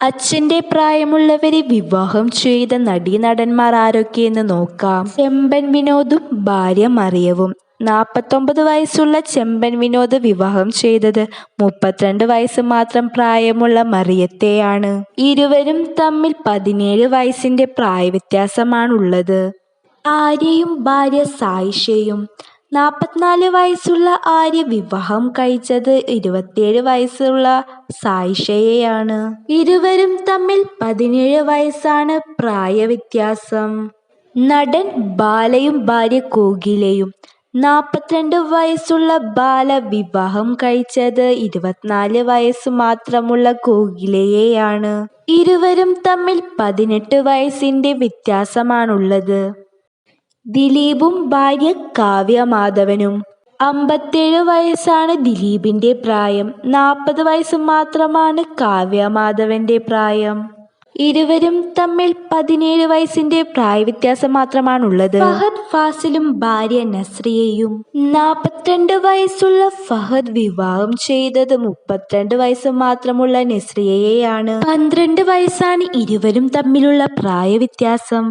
അച്ഛന്റെ പ്രായമുള്ളവരെ വിവാഹം ചെയ്ത നടീനടന്മാർ ആരൊക്കെയെന്ന് നോക്കാം. ചെമ്പൻ വിനോദും ഭാര്യ മറിയവും. നാൽപ്പത്തൊമ്പത് വയസ്സുള്ള ചെമ്പൻ വിനോദ് വിവാഹം ചെയ്തത് മുപ്പത്തിരണ്ട് വയസ്സ് മാത്രം പ്രായമുള്ള മറിയത്തെയാണ്. ഇരുവരും തമ്മിൽ പതിനേഴ് വയസ്സിന്റെ പ്രായവ്യത്യാസമാണുള്ളത്. ആര്യയും ഭാര്യ സായിഷയും. നാൽപ്പത്തിനാല് വയസ്സുള്ള ആര്യ വിവാഹം കഴിച്ചത് ഇരുപത്തിയേഴ് വയസ്സുള്ള സായിഷയെയാണ്. ഇരുവരും തമ്മിൽ പതിനേഴ് വയസ്സാണ് പ്രായവ്യത്യാസം. നടൻ ബാലയും ഭാര്യ കോകിലയും നാൽപ്പത്തിരണ്ട് വയസ്സുള്ള ബാല വിവാഹം കഴിച്ചത് ഇരുപത്തിനാല് വയസ്സ് മാത്രമുള്ള കോകിലയെയാണ്. ഇരുവരും തമ്മിൽ പതിനെട്ട് വയസ്സിന്റെ വ്യത്യാസമാണുള്ളത്. ദിലീപും ഭാര്യ കാവ്യ മാധവനും അമ്പത്തേഴ് വയസ്സാണ് ദിലീപിന്റെ പ്രായം. നാൽപ്പത് വയസ്സ് മാത്രമാണ് കാവ്യ മാധവന്റെ പ്രായം. ഇരുവരും തമ്മിൽ പതിനേഴ് വയസ്സിന്റെ പ്രായവ്യത്യാസം മാത്രമാണുള്ളത്. ഫഹദ് ഫാസിലും ഭാര്യ നസ്രിയയും നാൽപ്പത്തിരണ്ട് വയസ്സുള്ള ഫഹദ് വിവാഹം ചെയ്തത് മുപ്പത്തിരണ്ട് വയസ്സ് മാത്രമുള്ള നസ്രിയയെയാണ്. പന്ത്രണ്ട് വയസ്സാണ് ഇരുവരും തമ്മിലുള്ള പ്രായവ്യത്യാസം.